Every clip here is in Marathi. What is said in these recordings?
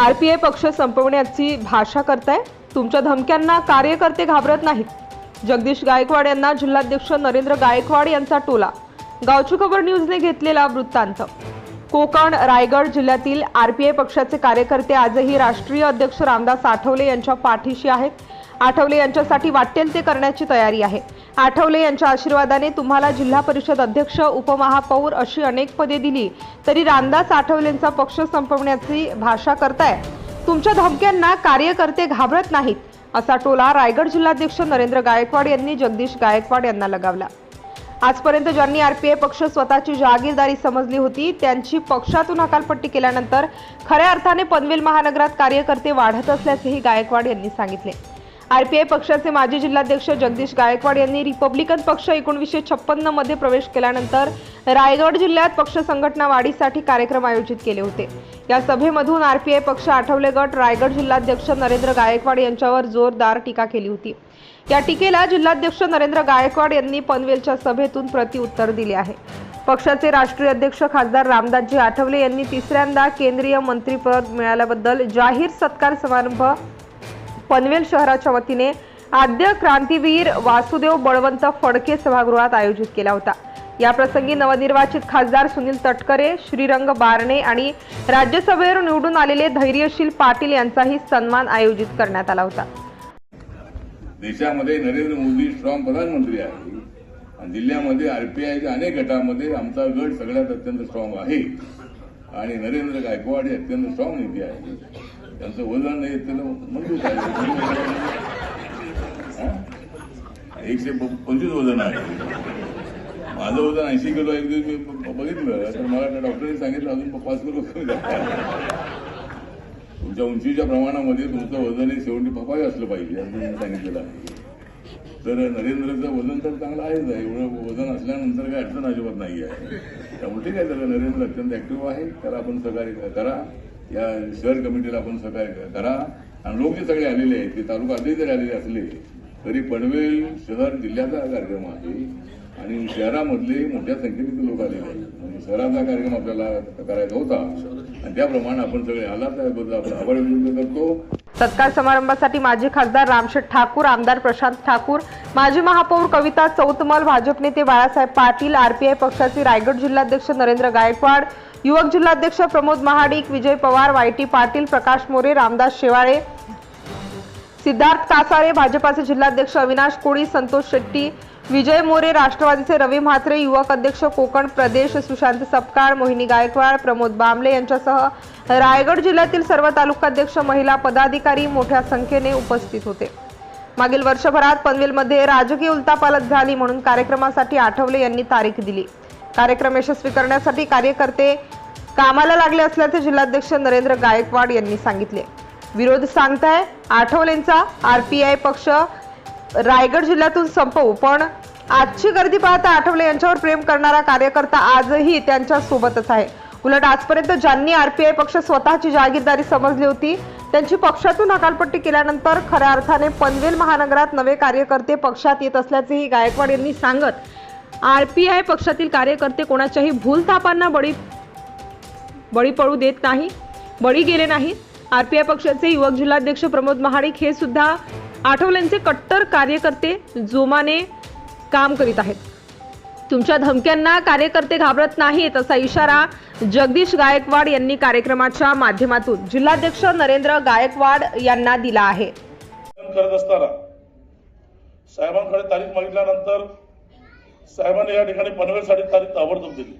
आरपीआय पक्ष संपवण्याची भाषा करताय. तुमच्या धमक्यांना कार्यकर्ते घाबरत नाहीत. जगदीश गायकवाड यांना जिल्हाध्यक्ष नरेंद्र गायकवाड यांचा टोला. गावची खबर न्यूजने घेतलेला वृत्तांत. कोकण रायगड जिल्ह्यातील आरपीआय पक्षाचे कार्यकर्ते आजही राष्ट्रीय अध्यक्ष रामदास आठवले यांच्या पाठीशी आहेत. आठवले यांच्यासाठी वाटेल ते करण्याची तयारी आहे. आठवले यांच्या आशीर्वादाने तुम्हाला जिल्हा परिषद अध्यक्ष उपमहापौर अशी अनेक पदे दिली तरी रामदास आठवलेंचा पक्ष संपवण्याची भाषा करताय. तुमच्या धमक्यांना कार्यकर्ते घाबरत नाहीत असा टोला रायगड जिल्हाध्यक्ष नरेंद्र गायकवाड यांनी जगदीश गायकवाड यांना लगावला. आजपर्यंत ज्यांनी आरपीआय पक्ष स्वतःची जहागीरदारी समजली होती त्यांची पक्षातून हकालपट्टी केल्यानंतर खऱ्या अर्थाने पनवेल महानगरात कार्यकर्ते वाढत असल्याचेही गायकवाड यांनी सांगितले. आरपीआय पक्षाचे माजी जिल्हाध्यक्ष जगदीश गायकवाड यांनी रिपब्लिकन पक्ष एकोणीसशे छप्पन्नमध्ये प्रवेश केल्यानंतर रायगड जिल्ह्यात पक्ष संघटना वाढीसाठी कार्यक्रम आयोजित केले होते. या सभेमधून आरपीआय पक्ष आठवले गट रायगड जिल्हाध्यक्ष नरेंद्र गायकवाड यांच्यावर जोरदार टीका केली होती. या टीकेला जिल्हाध्यक्ष नरेंद्र गायकवाड यांनी पनवेलच्या सभेतून प्रतिउत्तर दिले आहे. पक्षाचे राष्ट्रीय अध्यक्ष खासदार रामदासजी आठवले यांनी तिसऱ्यांदा केंद्रीय मंत्रीपद मिळाल्याबद्दल जाहीर सत्कार समारंभ पनवेल शहराच्या वतीने आद्य क्रांतीवीर वासुदेव बळवंत फडके सभागृहात आयोजित केला होता. याप्रसंगी नवनिर्वाचित खासदार सुनील तटकरे श्रीरंग बारणे आणि राज्यसभेवर निवडून आलेले धैर्यशील पाटील यांचाही सन्मान आयोजित करण्यात आला होता. देशामध्ये नरेंद्र मोदी स्ट्रॉंग प्रधानमंत्री आहे आणि जिल्ह्यामध्ये आरपीआयच्या अनेक गटामध्ये आमचा गट सगळ्यात अत्यंत स्ट्रॉंग आहे. आणि नरेंद्र गायकवाड हे अत्यंत स्ट्रॉंग नेते आहे त्यांचं वजन हे अत्यंत मजबूत आहे. एकशे पंचवीस वजन आहे. माझं वजन ऐंशी किलो एक दिवस मी बघितलं. तर मला त्या डॉक्टरने सांगितलं अजून पाच किलो कमी झालं. तुमच्या उंचीच्या प्रमाणामध्ये तुमचं वजन हे शेवटी पपाय असलं पाहिजे असं मी सांगितलेलं आहे. तर नरेंद्रचं वजन तर चांगलं आहेच आहे. एवढं वजन असल्यानंतर काही अडचण अजिबात नाही आहे. त्यामुळे ठीक आहे त्याला नरेंद्र अत्यंत ऍक्टिव्ह आहे. त्याला आपण सहकार्य करा. या शहर कमिटीला आपण सहकार्य करा. आणि लोक जे सगळे आलेले आहेत ते तालुका आधी जरी आलेले असले तरी पनवेल शहर जिल्ह्याचा हा कार्यक्रम आहे. आणि शहरामधले मोठ्या संख्येने लोक आलेले आहेत. शहराचा कार्यक्रम आपल्याला करायचा होता. त्याप्रमाणे आपण सगळे आला त्याबद्दल आपण आभार व्यक्त करतो. सत्कार समारंभासाठी माजी खासदार रामशेठ ठाकूर आमदार प्रशांत ठाकूर माजी महापौर कविता चौतमल भाजप नेते बाळासाहेब पाटील आरपीआय पक्षाचे रायगड जिल्हाध्यक्ष नरेंद्र गायकवाड युवक जिल्हाध्यक्ष प्रमोद महाडिक विजय पवार वायटी पाटील प्रकाश मोरे रामदास शेवाळे सिद्धार्थ कासारे भाजपाचे जिल्हाध्यक्ष अविनाश कोळी संतोष शेट्टी विजय मोरे राष्ट्रवादीचे रवी म्हात्रे युवक अध्यक्ष कोकण प्रदेश सुशांत सपकाळ मोहिनी गायकवाड प्रमोद बांबले यांच्यासह रायगड जिल्ह्यातील सर्व तालुकाध्यक्ष महिला पदाधिकारी मोठ्या संख्येने उपस्थित होते. मागील वर्षभरात पनवेलमध्ये राजकीय उलतापालत झाली म्हणून कार्यक्रमासाठी आठवले यांनी तारीख दिली. कार्यक्रम यशस्वी करण्यासाठी कार्यकर्ते कामाला लागले असल्याचे जिल्हाध्यक्ष नरेंद्र गायकवाड यांनी सांगितले. विरोध सांगताय. आठवलेंचा आर पी आय पक्ष रायगड जिल्ह्यातून संपवू. पण आजची गर्दी पाहता आठवले यांच्यावर प्रेम करणारा कार्यकर्ता आजही त्यांच्या सोबतच आहे. उलट आजपर्यंत ज्यांनी आर पी आय पक्ष स्वतःची जागीरदारी समजली होती त्यांची पक्षातून हकालपट्टी केल्यानंतर खऱ्या अर्थाने पनवेल महानगरात नवे कार्यकर्ते पक्षात येत असल्याचेही गायकवाड यांनी सांगत आर पी आय पक्षातील कार्यकर्ते कोणाच्याही भूलथापांना बळी बळी पडू देत नाही बळी गेले नाहीत. आरपीआय पक्षाचे युवक जिल्हाध्यक्ष प्रमोद महाडिक हे सुद्धा आठवल्यांचे कट्टर कार्यकर्ते जोमाने काम करीत आहेत. तुमच्या धमक्यांना कार्यकर्ते घाबरत नाहीत असा इशारा जगदीश गायकवाड यांनी कार्यक्रमाच्या माध्यमातून जिल्हाध्यक्ष नरेंद्र गायकवाड यांना दिला आहे. करत असताना साहेबांकडे तारीख मागितल्यानंतर साहेबांनी या ठिकाणी पनवेलसाठी तारीख ताबडतोब दिली.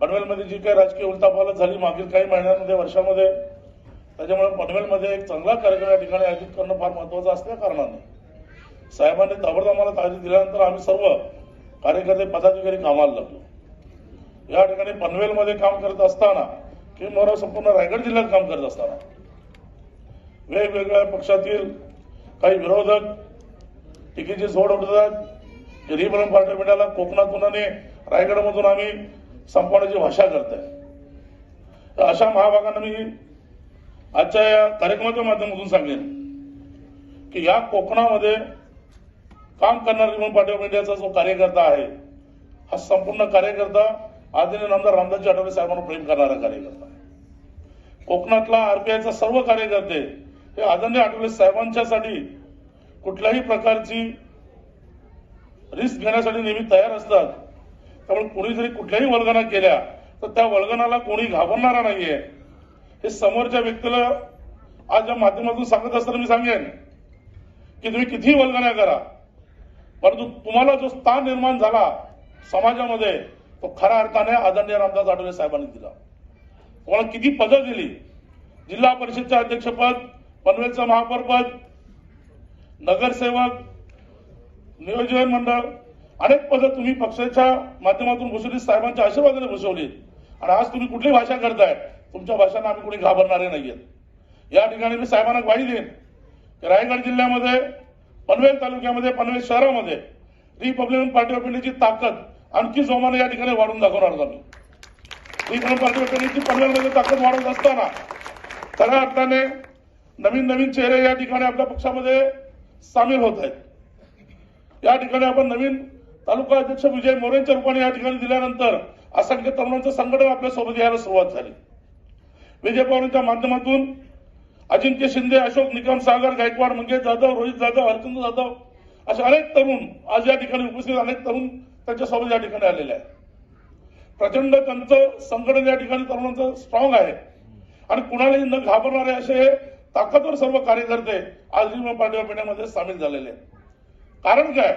पनवेलमध्ये जी काही राजकीय उलतापालत झाली मागील काही महिन्यांमध्ये वर्षामध्ये त्याच्यामुळे पनवेलमध्ये एक चांगला कार्यक्रम या ठिकाणी आयोजित करणं फार महत्वाचं असल्या कारणाने. साहेबांनी ताबडतोब आम्हाला तारीख दिल्यानंतर आम्ही सर्व कार्यकर्ते पदाधिकारी कामाला लागलो. या ठिकाणी पनवेलमध्ये काम करत असताना किंवा संपूर्ण रायगड जिल्ह्यात काम करत असताना वेगवेगळ्या पक्षातील काही विरोधक टीकेची झोड उठतात रिपब्लिकन पार्टी मिळाला कोकणातून आणि रायगडमधून आम्ही संपवण्याची भाषा करताय. तर अशा महाभागांना मी आजच्या या कार्यक्रमाच्या माध्यमातून सांगेन की या कोकणामध्ये काम करणारा म्हणून पार्टी ऑफ इंडियाचा जो कार्यकर्ता आहे हा संपूर्ण कार्यकर्ता आदरणीय आमदार रामदासजी आठवले साहेबांना प्रेम करणारा कार्यकर्ता आहे. कोकणातला आरपीआयचा सर्व कार्यकर्ते हे आदरणीय आठवले साहेबांच्यासाठी कुठल्याही प्रकारची रिस्क घेण्यासाठी नेहमी तयार असतात. त्यामुळे कोणी जरी कुठल्याही वल्गना केल्या तर त्या वल्गनाला कोणी घाबरणारा नाहीये. हे समोरच्या व्यक्तीला आज या माध्यमातून सांगत असताना मी सांगेन की तुम्ही कितीही वल्गना करा परंतु तुम्हाला जो स्थान निर्माण झाला समाजामध्ये तो खऱ्या अर्थाने आदरणीय रामदास आठवले साहेबांनी दिला. तुम्हाला किती पदं दिली? जिल्हा परिषदचे अध्यक्षपद पनवेलचं महापौरपद नगरसेवक नियोजन मंडळ अनेक पदं तुम्ही पक्षाच्या माध्यमातून भूषवली साहेबांच्या आशीर्वादाने भूषवली आणि आज तुम्ही कुठली भाषा करताय तुमच्या भाषांना आम्ही कोणी घाबरणारे नाहीयेत या ठिकाणी मी साहेबांना ग्वाही देईन की रायगड जिल्ह्यामध्ये पनवेल तालुक्यामध्ये पनवेल शहरामध्ये रिपब्लिकन पार्टी ऑफ इंडियाची ताकद आणखी जोमाने या ठिकाणी वाढून दाखवणार आहोत आम्ही. रिपब्लिकन पार्टी ऑफ इंडियाची पनवेलमध्ये ताकद वाढवत असताना खऱ्या अर्थाने नवीन नवीन चेहरे या ठिकाणी आपल्या पक्षामध्ये सामील होत आहेत. या ठिकाणी आपण नवीन तालुका अध्यक्ष विजय मोरेंच्या रूपाने या ठिकाणी दिल्यानंतर असंख्य तरुणांचं संघटन आपल्यासोबत यायला सुरुवात झाली. विजय पवारांच्या माध्यमातून अजिंक्य शिंदे अशोक निकम सागर गायकवाड मंगेश जाधव रोहित जाधव हरचंद्र जाधव असे अनेक तरुण आज या ठिकाणी उपस्थित अनेक तरुण त्यांच्यासोबत या ठिकाणी आलेले आहेत. प्रचंड त्यांचं संघटन या ठिकाणी तरुणांचं स्ट्रॉंग आहे. आणि कुणालाही न घाबरणारे असे ताकदवर सर्व कार्यकर्ते आज रिपब्लिकन पार्टी सामील झालेले आहेत. कारण काय?